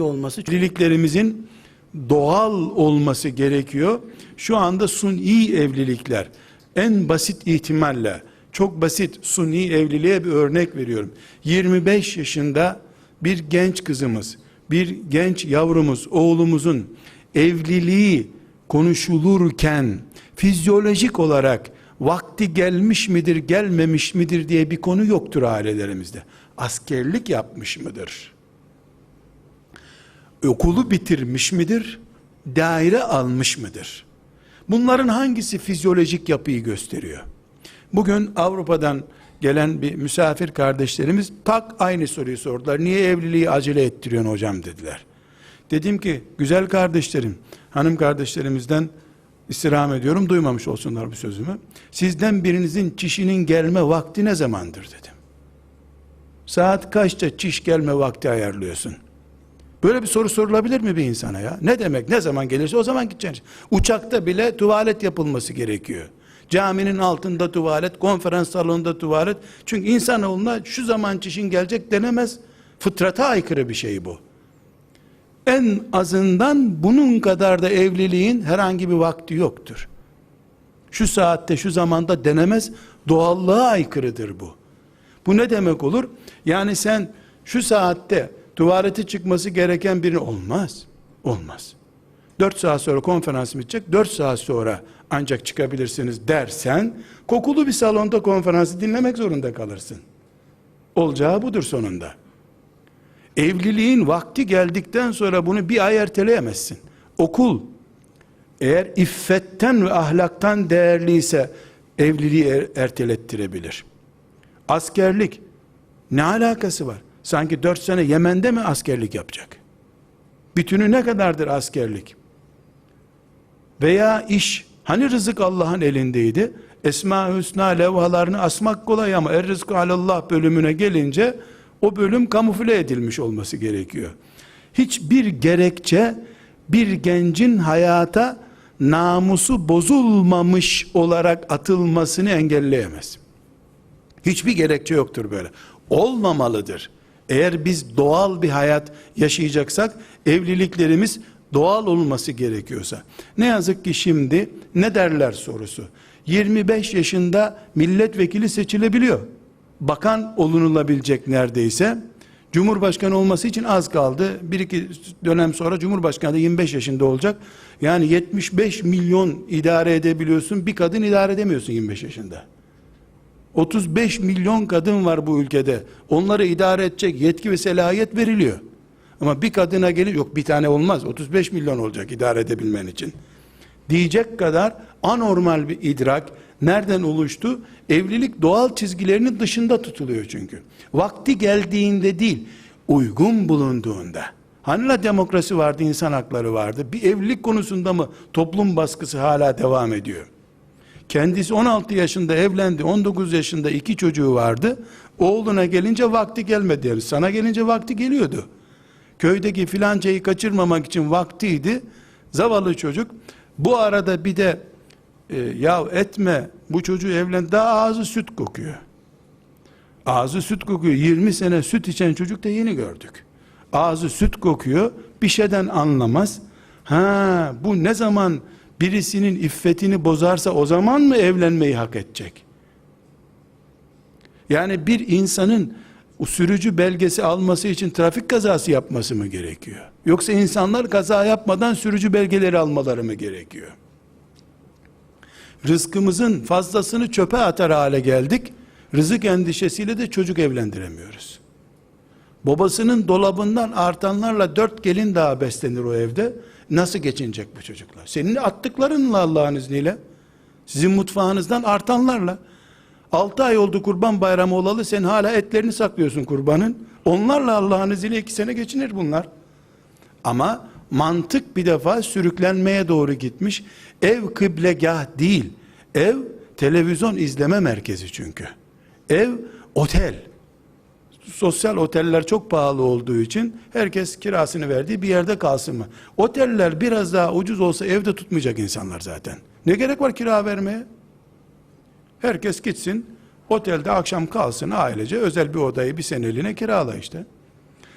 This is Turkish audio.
olması Evliliklerimizin doğal olması gerekiyor. Şu anda suni evlilikler en basit ihtimalle çok basit suni evliliğe bir örnek veriyorum. 25 yaşında bir genç kızımız, bir genç yavrumuz, oğlumuzun evliliği konuşulurken fizyolojik olarak vakti gelmiş midir, gelmemiş midir diye bir konu yoktur ailelerimizde. Askerlik yapmış mıdır? Okulu bitirmiş midir? Daire almış mıdır? Bunların hangisi fizyolojik yapıyı gösteriyor? Bugün Avrupa'dan gelen bir misafir kardeşlerimiz tak aynı soruyu sordular. Niye evliliği acele ettiriyorsun hocam dediler. Dedim ki güzel kardeşlerim, hanım kardeşlerimizden istirham ediyorum duymamış olsunlar bu sözümü. Sizden birinizin çişinin gelme vakti ne zamandır dedim. Saat kaçta çiş gelme vakti ayarlıyorsun? Böyle bir soru sorulabilir mi bir insana ya? Ne demek? Ne zaman gelirse o zaman gideceksin. Uçakta bile tuvalet yapılması gerekiyor. Caminin altında tuvalet, konferans salonunda tuvalet. Çünkü insanoğluna şu zaman çişin gelecek denemez. Fıtrata aykırı bir şey bu. En azından bunun kadar da evliliğin herhangi bir vakti yoktur. Şu saatte, şu zamanda denemez. Doğallığa aykırıdır bu. Bu ne demek olur? Yani sen şu saatte tuvaleti çıkması gereken biri olmaz. Olmaz. 4 saat sonra konferans bitecek. 4 saat sonra ancak çıkabilirsiniz dersen kokulu bir salonda konferansı dinlemek zorunda kalırsın. Olacağı budur sonunda. Evliliğin vakti geldikten sonra bunu bir ay erteleyemezsin. Okul eğer iffetten ve ahlaktan değerliyse evliliği er- ertelettirebilir. Askerlik ne alakası var? Sanki dört sene Yemen'de mi askerlik yapacak? Bütünü ne kadardır askerlik? Veya iş, hani rızık Allah'ın elindeydi? Esma-ı Hüsna levhalarını asmak kolay ama er rızkı alallah bölümüne gelince o bölüm kamufle edilmiş olması gerekiyor. Hiçbir gerekçe bir gencin hayata namusu bozulmamış olarak atılmasını engelleyemez. Hiçbir gerekçe yoktur böyle. Olmamalıdır. Eğer biz doğal bir hayat yaşayacaksak evliliklerimiz doğal olması gerekiyorsa. Ne yazık ki şimdi ne derler sorusu. 25 yaşında milletvekili seçilebiliyor. Bakan olunulabilecek neredeyse. Cumhurbaşkanı olması için az kaldı. Bir iki dönem sonra Cumhurbaşkanı da 25 yaşında olacak. Yani 75 milyon idare edebiliyorsun. Bir kadın idare edemiyorsun 25 yaşında. 35 milyon kadın var bu ülkede. Onları idare edecek yetki ve selahiyet veriliyor. Ama bir kadına gelir yok bir tane olmaz. 35 milyon olacak idare edebilmen için. Diyecek kadar anormal bir idrak nereden oluştu? Evlilik doğal çizgilerinin dışında tutuluyor çünkü. Vakti geldiğinde değil, uygun bulunduğunda. Hani la demokrasi vardı, insan hakları vardı. Bir evlilik konusunda mı toplum baskısı hala devam ediyor? Kendisi 16 yaşında evlendi, 19 yaşında iki çocuğu vardı. Oğluna gelince vakti gelmedi. Yani sana gelince vakti geliyordu. Köydeki filancayı kaçırmamak için vaktiydi. Zavallı çocuk. Bu arada bir de e, ya etme bu çocuğu evlen daha ağzı süt kokuyor. Ağzı süt kokuyor. 20 sene süt içen çocuk da yeni gördük. Ağzı süt kokuyor. Bir şeyden anlamaz. Ha bu ne zaman birisinin iffetini bozarsa o zaman mı evlenmeyi hak edecek? Yani bir insanın sürücü belgesi alması için trafik kazası yapması mı gerekiyor? Yoksa insanlar kaza yapmadan sürücü belgeleri almaları mı gerekiyor? Rızkımızın fazlasını çöpe atar hale geldik. Rızık endişesiyle de çocuk evlendiremiyoruz. Babasının dolabından artanlarla dört gelin daha beslenir o evde. Nasıl geçinecek bu çocuklar? Senin attıklarınla Allah'ın izniyle. Sizin mutfağınızdan artanlarla. Altı ay oldu kurban bayramı olalı sen hala etlerini saklıyorsun kurbanın. Onlarla Allah'ın izniyle iki sene geçinir bunlar. Ama mantık bir defa sürüklenmeye doğru gitmiş. Ev kıblegah değil. Ev televizyon izleme merkezi çünkü. Ev otel. Sosyal oteller çok pahalı olduğu için herkes kirasını verdiği bir yerde kalsın mı? Oteller biraz daha ucuz olsa evde tutmayacak insanlar zaten. Ne gerek var kira vermeye? Herkes gitsin otelde akşam kalsın ailece özel bir odayı bir seneliğine kirala işte.